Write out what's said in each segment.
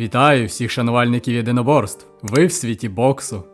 Вітаю всіх шанувальників єдиноборств. Ви в світі боксу.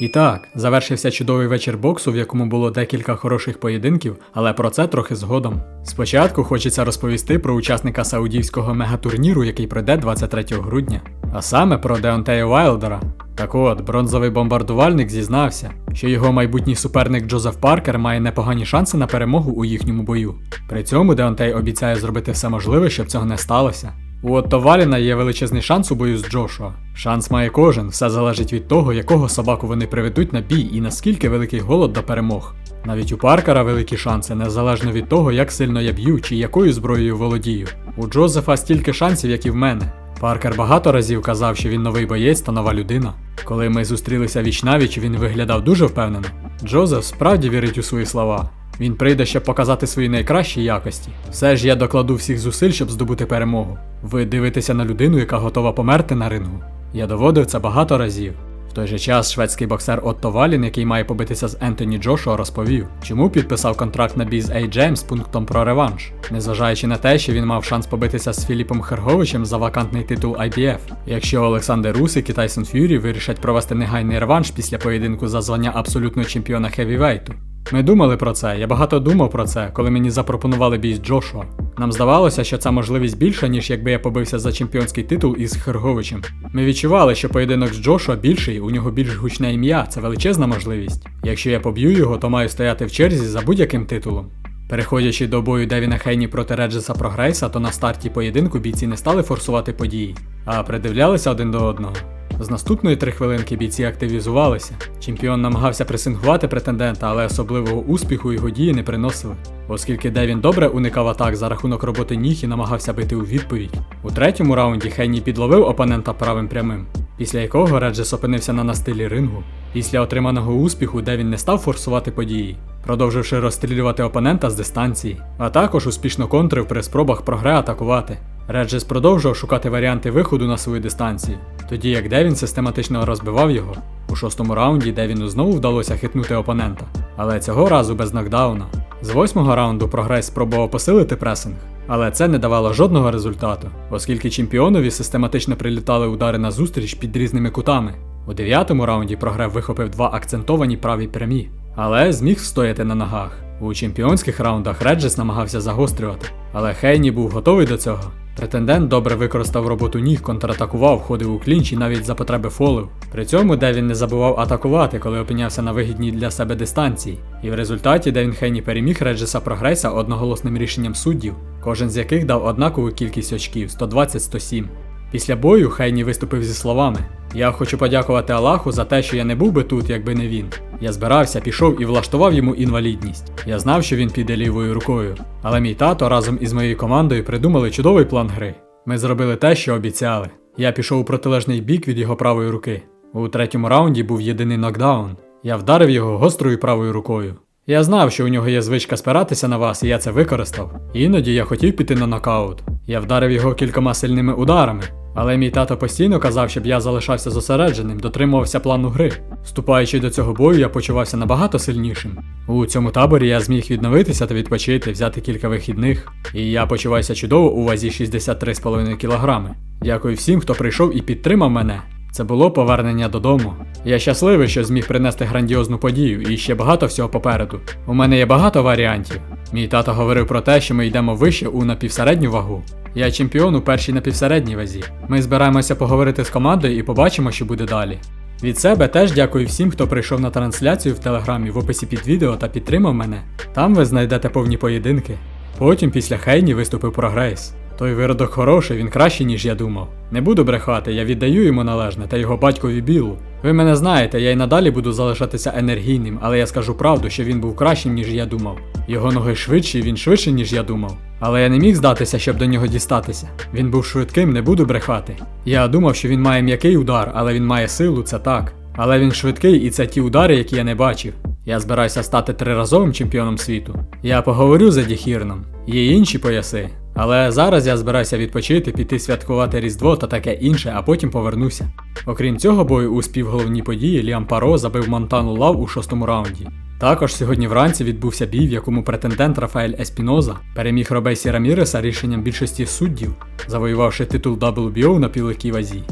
І так, завершився чудовий вечір боксу, в якому було декілька хороших поєдинків, але про це трохи згодом. Спочатку хочеться розповісти про учасника саудівського мегатурніру, який пройде 23 грудня, а саме про Деонтея Вайлдера. Так от, бронзовий бомбардувальник зізнався, що його майбутній суперник Джозеф Паркер має непогані шанси на перемогу у їхньому бою. При цьому Деонтей обіцяє зробити все можливе, щоб цього не сталося. У Отто Валіна є величезний шанс у бою з Джошуа. Шанс має кожен, все залежить від того, якого собаку вони приведуть на бій і наскільки великий голод до перемог. Навіть у Паркера великі шанси, незалежно від того, як сильно я б'ю чи якою зброєю володію. У Джозефа стільки шансів, як і в мене. Паркер багато разів казав, що він новий боєць та нова людина. Коли ми зустрілися віч-навіч, він виглядав дуже впевнено. Джозеф справді вірить у свої слова. Він прийде, щоб показати свої найкращі якості. Все ж я докладу всіх зусиль, щоб здобути перемогу. Ви дивитеся на людину, яка готова померти на рингу. Я доводив це багато разів. В той же час шведський боксер Отто Валін, який має побитися з Ентоні Джошуа, розповів, чому підписав контракт на бій з AJM з пунктом про реванш, незважаючи на те, що він мав шанс побитися з Філіпом Херговичем за вакантний титул IBF. Якщо Олександр Русик і Тайсон Ф'юрі вирішать провести негайний реванш після поєдинку за звання абсолютного чемпіона хевівейту. Ми думали про це, я багато думав про це, коли мені запропонували бій з Джошуа. Нам здавалося, що ця можливість більша, ніж якби я побився за чемпіонський титул із Херговичем. Ми відчували, що поєдинок з Джошуа більший, у нього більш гучне ім'я, це величезна можливість. Якщо я поб'ю його, то маю стояти в черзі за будь-яким титулом. Переходячи до бою Девіна Хейні проти Реджеса Прогрейса, то на старті поєдинку бійці не стали форсувати події, а придивлялися один до одного. З наступної три хвилинки бійці активізувалися. Чемпіон намагався пресингувати претендента, але особливого успіху його дії не приносили, оскільки Девін добре уникав атак за рахунок роботи ніг і намагався бити у відповідь. У третьому раунді Хейні підловив опонента правим прямим, після якого Реджес опинився на настилі рингу. Після отриманого успіху Девін не став форсувати події, продовживши розстрілювати опонента з дистанції, а також успішно контрив при спробах прогре атакувати. Реджес продовжував шукати варіанти виходу на свою дистанцію, тоді як Девін систематично розбивав його. У шостому раунді Девіну знову вдалося хитнути опонента, але цього разу без нокдауна. З восьмого раунду прогрес спробував посилити пресинг, але це не давало жодного результату, оскільки чемпіонові систематично прилітали удари на зустріч під різними кутами. У дев'ятому раунді прогрев вихопив два акцентовані праві прямі, але зміг встояти на ногах. У чемпіонських раундах Реджес намагався загострювати, але Хейні був готовий до цього. Претендент добре використав роботу ніг, контратакував, входив у клінч і навіть за потреби фолив. При цьому Девін не забував атакувати, коли опинявся на вигідній для себе дистанції. І в результаті Девін Хейні переміг Реджеса Прогрейса одноголосним рішенням суддів, кожен з яких дав однакову кількість очків 120-107. Після бою Хейні виступив зі словами: Я хочу подякувати Аллаху за те, що я не був би тут, якби не він. Я збирався, пішов і влаштував йому інвалідність. Я знав, що він піде лівою рукою. Але мій тато разом із моєю командою придумали чудовий план гри. Ми зробили те, що обіцяли. Я пішов у протилежний бік від його правої руки. У третьому раунді був єдиний нокдаун. Я вдарив його гострою правою рукою. Я знав, що у нього є звичка спиратися на вас, і я це використав. Іноді я хотів піти на нокаут. Я вдарив його кількома сильними ударами. Але мій тато постійно казав, щоб я залишався зосередженим, дотримувався плану гри. Вступаючи до цього бою, я почувався набагато сильнішим. У цьому таборі я зміг відновитися та відпочити, взяти кілька вихідних, і я почуваюся чудово у вазі 63,5 кг. Дякую всім, хто прийшов і підтримав мене. Це було повернення додому. Я щасливий, що зміг принести грандіозну подію і ще багато всього попереду. У мене є багато варіантів. Мій тато говорив про те, що ми йдемо вище у напівсередню вагу. Я чемпіон у першій напівсередній вазі. Ми збираємося поговорити з командою і побачимо, що буде далі. Від себе теж дякую всім, хто прийшов на трансляцію в телеграмі в описі під відео та підтримав мене. Там ви знайдете повні поєдинки. Потім після Хейні виступив прогрес. Той виродок хороший, він кращий, ніж я думав. Не буду брехати, я віддаю йому належне та його батькові білу. Ви мене знаєте, я й надалі буду залишатися енергійним, але я скажу правду, що він був кращим, ніж я думав. Його ноги швидші, він швидший, ніж я думав. Але я не міг здатися, щоб до нього дістатися. Він був швидким, не буду брехати. Я думав, що він має м'який удар, але він має силу, це так. Але він швидкий, і це ті удари, які я не бачив. Я збираюся стати триразовим чемпіоном світу. Я поговорю з Еді Хірном. Є інші пояси. Але зараз я збираюся відпочити, піти святкувати Різдво та таке інше, а потім повернуся. Окрім цього бою у співголовній події Ліам Паро забив Монтану Лав у шостому раунді. Також сьогодні вранці відбувся бій, в якому претендент Рафаель Еспіноза переміг Робейсі Раміреса рішенням більшості суддів, завоювавши титул WBO на півлегкій вазі.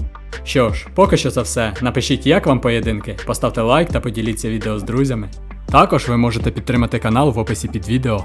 Що ж, поки що це все. Напишіть, як вам поєдинки, поставте лайк та поділіться відео з друзями. Також ви можете підтримати канал в описі під відео.